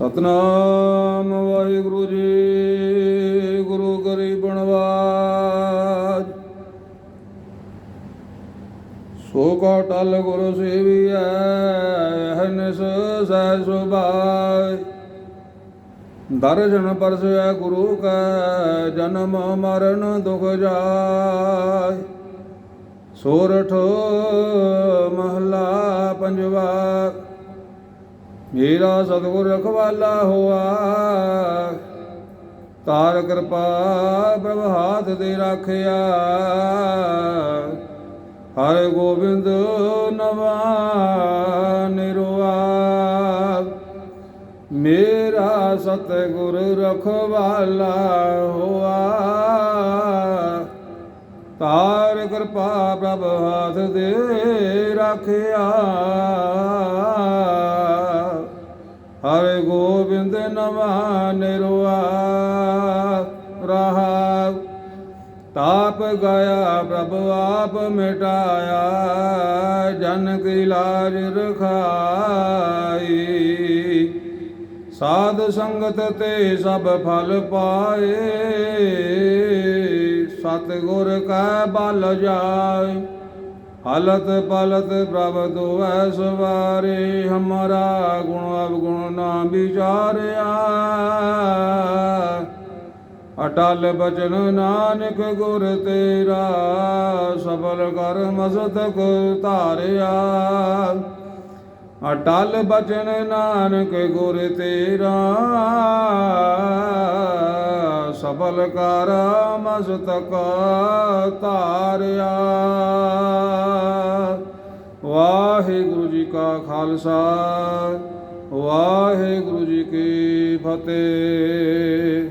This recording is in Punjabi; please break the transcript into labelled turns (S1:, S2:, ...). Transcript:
S1: ਸਤਨਾਮ ਵਾਹਿਗੁਰੂ ਜੀ, ਗੁਰੂ ਗਰੀਬ ਨਵਾਜ। ਸੋ ਕਾ ਟਲ ਗੁਰੂ ਸੇਵੀਐ, ਹਨਿਸ ਸਹਿ ਸੁਭਾਇ। ਦਰਜਨ ਪਰਸੈ ਗੁਰੂ ਕੈ, ਜਨਮ ਮਰਨ ਦੁਖ ਜਾਇ। ਸੋਰਠ ਮਹਲਾ ਪੰਜਵਾ। ਮੇਰਾ ਸਤਿਗੁਰ ਰਖਵਾਲਾ ਹੋਆ। ਤਾਰ ਕਿਰਪਾ ਪ੍ਰਭ ਹਾਥ ਦੇ ਰਾਖਿਆ। ਹਰ ਗੋਬਿੰਦ ਨਵਾ ਨਿਰਵਾ ਮੇਰਾ ਸਤਿਗੁਰ ਰਖਵਾਲਾ ਹੋਆ। ਤਾਰ ਕਿਰਪਾ ਪ੍ਰਭ ਹਾਥ ਦੇ ਰਾਖਿਆ। ਹਰ ਗੋਬਿੰਦ ਨਵਾ ਨਿਰਵਾ ਰਹਾ ਤਾਪ ਗਾਇਆ ਪ੍ਰਭ ਆਪ ਮਿਟਾਇਆ, ਜਨ ਕੀ ਲਾਜ ਰਖਾਈ। ਸਾਧ ਸੰਗਤ ਤੇ ਸਭ ਫਲ ਪਾਏ ਸਤ ਗੁਰ ਕੈ ਬਲ ਜਾਏ। ਹਾਲਤ ਪਾਲਤ ਪ੍ਰਭ ਦੁਐ ਸਵਾਰੇ, ਹਮਾਰਾ ਗੁਣ ਅਵਗੁਣ ਨਾ ਵਿਚਾਰਿਆ। ਅਟਲ ਬਚਨ ਨਾਨਕ ਗੁਰ ਤੇਰਾ, ਸਫਲ ਕਰ ਮਸਤਕ ਧਾਰਿਆ। ਅਟਲ ਬਚਨ ਨਾਨਕ ਗੁਰ ਤੇਰਾ ਸਬਲ ਕਰ ਮਸਤਕ ਧਾਰਿਆ। ਵਾਹਿਗੁਰੂ ਜੀ ਕਾ ਖਾਲਸਾ ਵਾਹਿਗੁਰੂ ਜੀ ਕੀ ਫਤਿਹ।